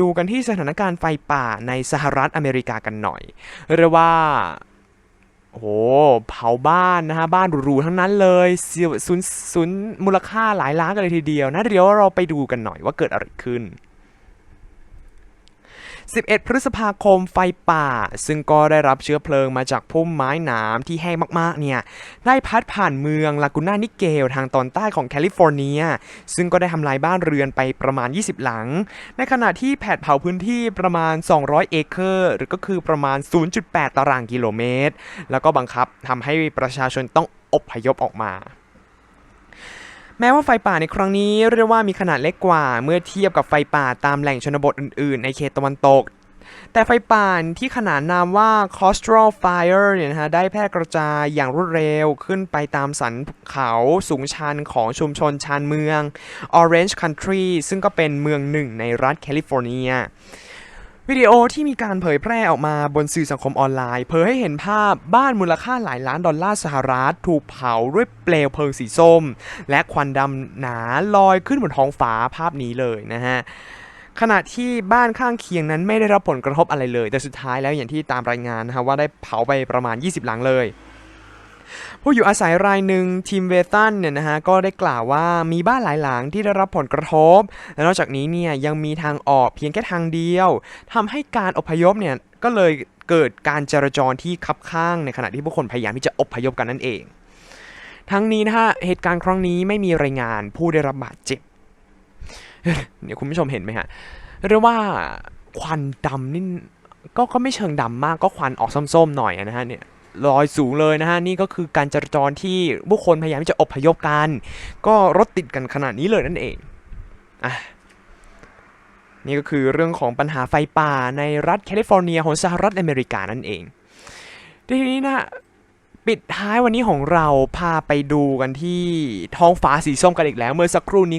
ดูกันที่สถานการณ์ไฟป่าในสหรัฐอเมริกากันหน่อยเรียกว่าโอ้โหเผาบ้านนะฮะ บ้านหรูๆทั้งนั้นเลยเสียศูนย์ศูนย์มูลค่าหลายล้านกันเลยทีเดียวนะเดี๋ยวเราไปดูกันหน่อยว่าเกิดอะไรขึ้น 11 พฤษภาคมไฟป่า ซึ่งก็ได้รับเชื้อเพลิงมาจากพุ่มไม้หนามที่แห้งมากๆเนี่ยได้พัดผ่านเมืองลากูน่านิเกลทางตอนใต้ของแคลิฟอร์เนีย ซึ่งก็ได้ทำลายบ้านเรือนไปประมาณ 20 หลัง ในขณะที่แผดเผาพื้นที่ประมาณ 200 เอเคอร์ หรือก็คือประมาณ 0.8 ตารางกิโลเมตร แล้วก็บังคับทำให้ประชาชนต้องอพยพออกมา แม้ว่าไฟป่าในครั้งนี้เรียกว่ามีขนาดเล็กกว่า เมื่อเทียบกับไฟป่าตามแหล่งชนบทอื่นๆ ในเขตตะวันตก แต่ไฟป่าที่ขนานนามว่า coastal fire เนี่ยนะฮะได้แพร่กระจายอย่างรวดเร็วขึ้นไปตามสันเขาสูงชันของชุมชนชานเมือง Orange Country ซึ่งก็เป็นเมืองหนึ่งในรัฐแคลิฟอร์เนีย วิดีโอที่มีการเผยแพร่ออกมาบนสื่อสังคมออนไลน์ เผยให้เห็นภาพบ้านมูลค่าหลายล้านดอลลาร์สหรัฐถูกเผาด้วยเปลวเพลิงสีส้ม และควันดำหนาลอยขึ้นบนท้องฟ้าภาพนี้เลยนะฮะขณะที่บ้านข้างเคียงนั้นไม่ได้รับผลกระทบอะไรเลย แต่สุดท้ายแล้วอย่างที่ตามรายงานนะฮะว่าได้เผาไปประมาณ 20 หลังเลย ผู้อยู่อาศัยรายหนึ่งทีมเวตันเนี่ยนะฮะก็ได้กล่าวว่ามีบ้านหลายหลังที่ได้รับผลกระทบ และนอกจากนี้เนี่ยยังมีทางออกเพียงแค่ทางเดียวทำให้การอพยพเนี่ยก็เลยเกิดการจราจรที่คับข้างในขณะที่ผู้คนพยายามที่จะอพยพกันนั่นเอง ทั้งนี้นะฮะเหตุการณ์ครั้งนี้ไม่มีรายงานผู้ได้รับบาดเจ็บเดี๋ยวคุณผู้ชมเห็นไหมฮะเรียกว่าควันดำนี่ก็ก็ไม่เชิงดำมากก็ควันออกส้มๆหน่อยนะฮะเนี่ย ลอยสูงเลยนะฮะนี่ก็คือการจราจรที่ผู้คนพยายามที่จะอพยพกัน ก็รถติดกันขนาดนี้เลยนั่นเองอะนี่ก็คือเรื่องของปัญหาไฟป่าในรัฐแคลิฟอร์เนียของสหรัฐอเมริกานั่นเอง ทีนี้นะปิดท้ายวันนี้ของเราพาไปดูกันที่ท้องฟ้าสีส้มกันอีกแล้ว เมื่อสักครู่นี้ก็